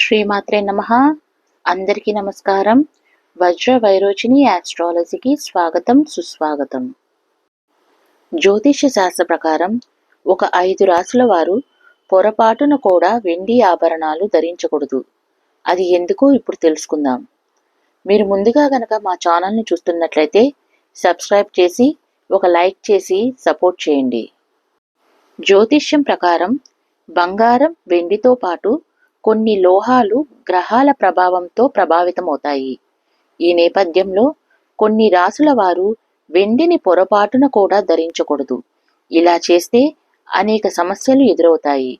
శ్రీమాత్రే నమ. అందరికీ నమస్కారం. వజ్ర వైరోచిని యాస్ట్రాలజీకి స్వాగతం సుస్వాగతం. జ్యోతిష్య శాస్త్ర ప్రకారం ఒక ఐదు రాసుల వారు పొరపాటున కూడా వెండి ఆభరణాలు ధరించకూడదు. అది ఎందుకో ఇప్పుడు తెలుసుకుందాం. మీరు ముందుగా గనక మా ఛానల్ని చూస్తున్నట్లయితే సబ్స్క్రైబ్ చేసి ఒక లైక్ చేసి సపోర్ట్ చేయండి. జ్యోతిష్యం ప్రకారం బంగారం వెండితో పాటు కొన్ని లోహాలు గ్రహాల ప్రభావంతో ప్రభావితమవుతాయి. ఈ నేపథ్యంలో కొన్ని రాసుల వారు వెండిని పొరపాటున కూడా ధరించకూడదు. ఇలా చేస్తే అనేక సమస్యలు ఎదురవుతాయి.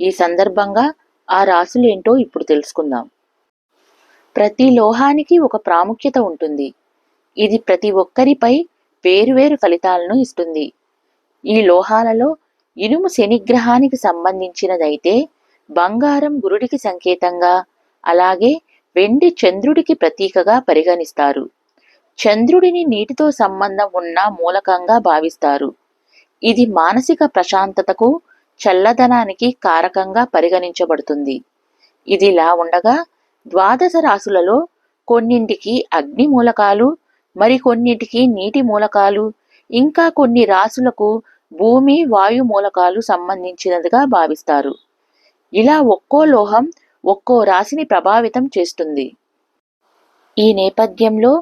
ఈ సందర్భంగా ఆ రాసులేంటో ఇప్పుడు తెలుసుకుందాం. ప్రతి లోహానికి ఒక ప్రాముఖ్యత ఉంటుంది. ఇది ప్రతి ఒక్కరిపై వేరువేరు ఫలితాలను ఇస్తుంది. ఈ లోహాలలో ఇనుము శనిగ్రహానికి సంబంధించినదైతే బంగారం గురుడికి సంకేతంగా అలాగే వెండి చంద్రుడికి ప్రతీకగా పరిగణిస్తారు. చంద్రుడిని నీటితో సంబంధం ఉన్న మూలకంగా భావిస్తారు. ఇది మానసిక ప్రశాంతతకు చల్లదనానికి కారకంగా పరిగణించబడుతుంది. ఇదిలా ఉండగా ద్వాదశ రాసులలో కొన్నింటికి అగ్ని మూలకాలు మరికొన్నింటికి నీటి మూలకాలు ఇంకా కొన్ని రాసులకు భూమి వాయు మూలకాలు సంబంధించినదిగా భావిస్తారు. ఇలా ఒక్కో లోహం ఒక్కో రాశిని ప్రభావితం చేస్తుంది. ఈ నేపథ్యంలో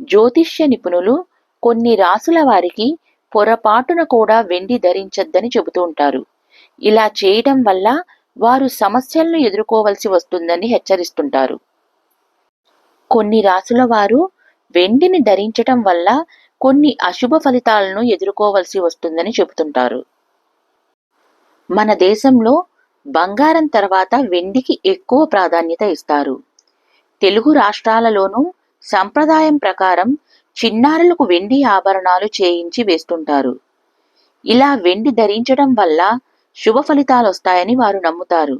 జ్యోతిష్య నిపుణులు కొన్ని రాసుల వారికి పొరపాటున కూడా వెండి ధరించద్దని చెబుతూ ఉంటారు. ఇలా చేయడం వల్ల వారు సమస్యలను ఎదుర్కోవలసి వస్తుందని హెచ్చరిస్తుంటారు. కొన్ని రాసుల వారు వెండిని ధరించటం వల్ల కొన్ని అశుభ ఫలితాలను ఎదుర్కోవలసి వస్తుందని చెబుతుంటారు. మన దేశంలో బంగారం తర్వాత వెండికి ఎక్కువ ప్రాధాన్యత ఇస్తారు. తెలుగు రాష్ట్రాలలోనూ సంప్రదాయం ప్రకారం చిన్నారులకు వెండి ఆభరణాలు చేయించి వేస్తుంటారు. ఇలా వెండి ధరించడం వల్ల శుభ ఫలితాలు వస్తాయని వారు నమ్ముతారు.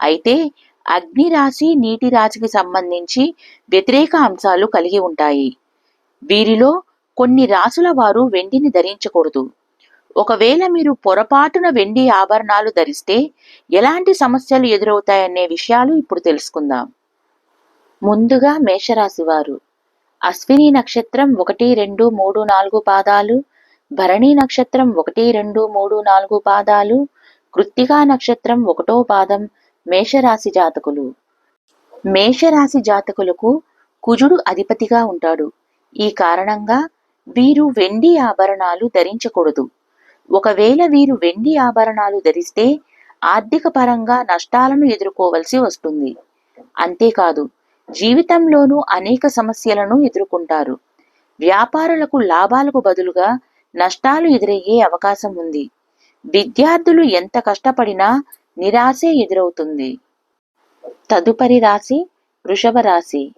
అయితే అగ్ని రాశి నీటి రాశికి సంబంధించి వ్యతిరేక అంశాలు కలిగి ఉంటాయి. వీరిలో కొన్ని రాసుల వారు వెండిని ధరించకూడదు. ఒకవేళ మీరు పొరపాటున వెండి ఆభరణాలు ధరిస్తే ఎలాంటి సమస్యలు ఎదురవుతాయనే విషయాలు ఇప్పుడు తెలుసుకుందాం. ముందుగా మేషరాశి వారు. అశ్విని నక్షత్రం ఒకటి రెండు మూడు నాలుగు పాదాలు భరణి నక్షత్రం ఒకటి రెండు మూడు నాలుగు పాదాలు కృత్తికా నక్షత్రం ఒకటో పాదం మేషరాశి జాతకులు. మేషరాశి జాతకులకు కుజుడు అధిపతిగా ఉంటాడు. ఈ కారణంగా వీరు వెండి ఆభరణాలు ధరించకూడదు. ఒకవేళ వీరు వెండి ఆభరణాలు ధరిస్తే ఆర్థిక పరంగా నష్టాలను ఎదుర్కోవలసి వస్తుంది. అంతేకాదు జీవితంలోనూ అనేక సమస్యలను ఎదుర్కొంటారు. వ్యాపారులకు లాభాలకు బదులుగా నష్టాలు ఎదురయ్యే అవకాశం ఉంది. విద్యార్థులు ఎంత కష్టపడినా నిరాశే ఎదురవుతుంది. తదుపరి రాశి వృషభ రాశి.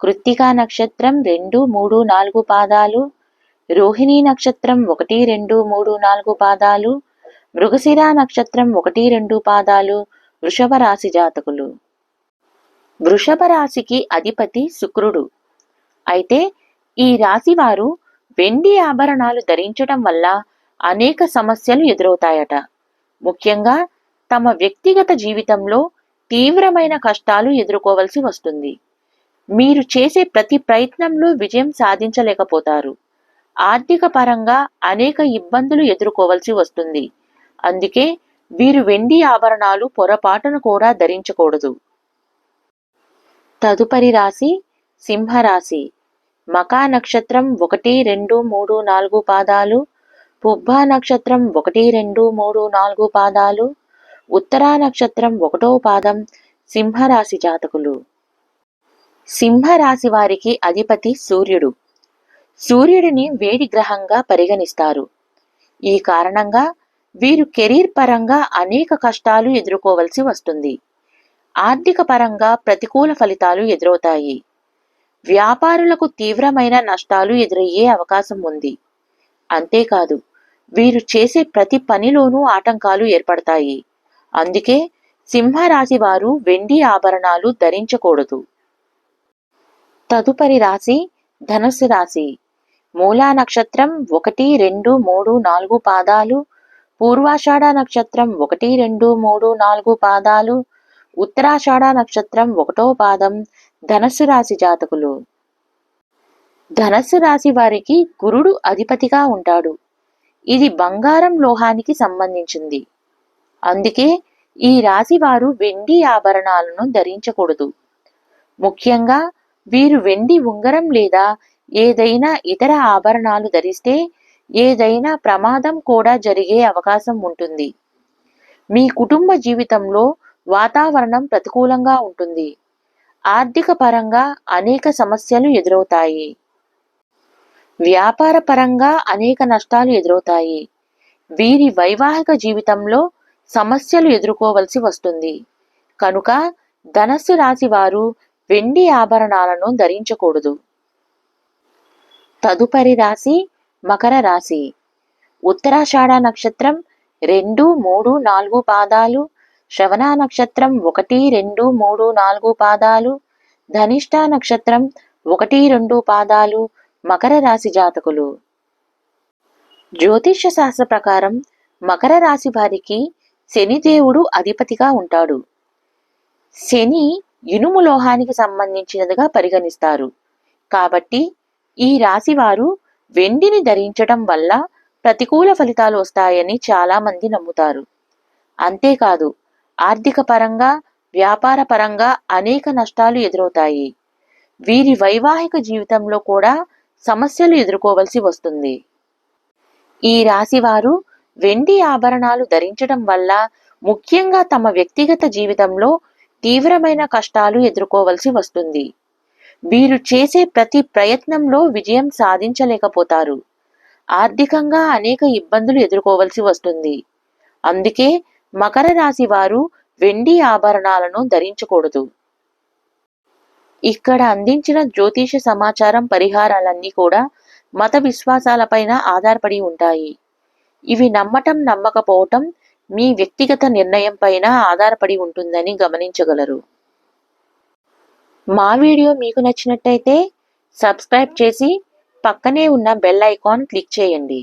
కృత్తికా నక్షత్రం రెండు మూడు నాలుగు పాదాలు రోహిణీ నక్షత్రం ఒకటి రెండు మూడు నాలుగు పాదాలు మృగశిర నక్షత్రం ఒకటి రెండు పాదాలు వృషభ రాశి జాతకులు. వృషభ రాశికి అధిపతి శుక్రుడు. అయితే ఈ రాశి వారు వెండి ఆభరణాలు ధరించడం వల్ల అనేక సమస్యలు ఎదురవుతాయట. ముఖ్యంగా తమ వ్యక్తిగత జీవితంలో తీవ్రమైన కష్టాలు ఎదుర్కోవలసి వస్తుంది. మీరు చేసే ప్రతి ప్రయత్నంలో విజయం సాధించలేకపోతారు. ఆర్థిక పరంగా అనేక ఇబ్బందులు ఎదుర్కోవలసి వస్తుంది. అందుకే వీరు వెండి ఆభరణాలు పొరపాటును కూడా ధరించకూడదు. తదుపరి రాశి సింహరాశి. మకా నక్షత్రం ఒకటి రెండు మూడు నాలుగు పాదాలు పుబ్బా నక్షత్రం ఒకటి రెండు మూడు నాలుగు పాదాలు ఉత్తరా నక్షత్రం ఒకటో పాదం సింహరాశి జాతకులు. సింహరాశి వారికి అధిపతి సూర్యుడు. సూర్యుడిని వేడి గ్రహంగా పరిగణిస్తారు. ఈ కారణంగా వీరు కెరీర్ పరంగా అనేక కష్టాలు ఎదుర్కోవలసి వస్తుంది. ఆర్థిక పరంగా ప్రతికూల ఫలితాలు ఎదురవుతాయి. వ్యాపారులకు తీవ్రమైన నష్టాలు ఎదురయ్యే అవకాశం ఉంది. అంతేకాదు వీరు చేసే ప్రతి పనిలోనూ ఆటంకాలు ఏర్పడతాయి. అందుకే సింహరాశి వారు వెండి ఆభరణాలు ధరించకూడదు. తదుపరి రాశి ధనుసు రాశి. మూలా నక్షత్రం ఒకటి రెండు మూడు నాలుగు పాదాలు. పూర్వాషాఢ నక్షత్రం ఒకటి రెండు మూడు నాలుగు పాదాలు. ఉత్తరాషాఢ నక్షత్రం ఒకటో పాదం. ధనస్సు రాశి జాతకులు. ధనస్సు రాశి వారికి గురుడు అధిపతిగా ఉంటాడు. ఇది బంగారం లోహానికి సంబంధించింది. అందుకే ఈ రాశి వారు వెండి ఆభరణాలను ధరించకూడదు. ముఖ్యంగా వీరు వెండి ఉంగరం లేదా ఏదైనా ఇతర ఆభరణాలు ధరిస్తే ఏదైనా ప్రమాదం కూడా జరిగే అవకాశం ఉంటుంది. మీ కుటుంబ జీవితంలో వాతావరణం ప్రతికూలంగా ఉంటుంది. ఆర్థిక పరంగా అనేక సమస్యలు ఎదురవుతాయి. వ్యాపార పరంగా అనేక నష్టాలు ఎదురవుతాయి. వీరి వైవాహిక జీవితంలో సమస్యలు ఎదుర్కోవలసి వస్తుంది. కనుక ధనస్సు రాశి వారు వెండి ఆభరణాలను ధరించకూడదు. తదుపరి రాశి మకర రాశి. ఉత్తరాషాఢ నక్షత్రం రెండు మూడు నాలుగు పాదాలు. శ్రవణ నక్షత్రం ఒకటి రెండు మూడు నాలుగు పాదాలు. ధనిష్ట నక్షత్రం ఒకటి రెండు పాదాలు. మకర రాశి జాతకులు. జ్యోతిష్య శాస్త్ర ప్రకారం మకర రాశి వారికి శనిదేవుడు అధిపతిగా ఉంటాడు. శని ఇనుము లోహానికి సంబంధించినదిగా పరిగణిస్తారు. కాబట్టి ఈ రాశివారు వెండిని ధరించడం వల్ల ప్రతికూల ఫలితాలు వస్తాయని చాలామంది నమ్ముతారు. అంతేకాదు ఆర్థిక పరంగా వ్యాపార పరంగా అనేక నష్టాలు ఎదురవుతాయి. వీరి వైవాహిక జీవితంలో కూడా సమస్యలు ఎదుర్కోవలసి వస్తుంది. ఈ రాశివారు వెండి ఆభరణాలు ధరించడం వల్ల ముఖ్యంగా తమ వ్యక్తిగత జీవితంలో తీవ్రమైన కష్టాలు ఎదుర్కోవలసి వస్తుంది. వీరు చేసే ప్రతి ప్రయత్నంలో విజయం సాధించలేకపోతారు. ఆర్థికంగా అనేక ఇబ్బందులు ఎదుర్కోవలసి వస్తుంది. అందుకే మకర రాశి వారు వెండి ఆభరణాలను ధరించకూడదు. ఇక్కడ అందించిన జ్యోతిష సమాచారం పరిహారాలన్నీ కూడా మత విశ్వాసాలపైన ఆధారపడి ఉంటాయి. ఇవి నమ్మటం నమ్మకపోవటం మీ వ్యక్తిగత నిర్ణయం పైన ఆధారపడి ఉంటుందని గమనించగలరు. మా వీడియో మీకు నచ్చినట్టయితే సబ్స్క్రైబ్ చేసి పక్కనే ఉన్న బెల్ ఐకాన్ క్లిక్ చేయండి.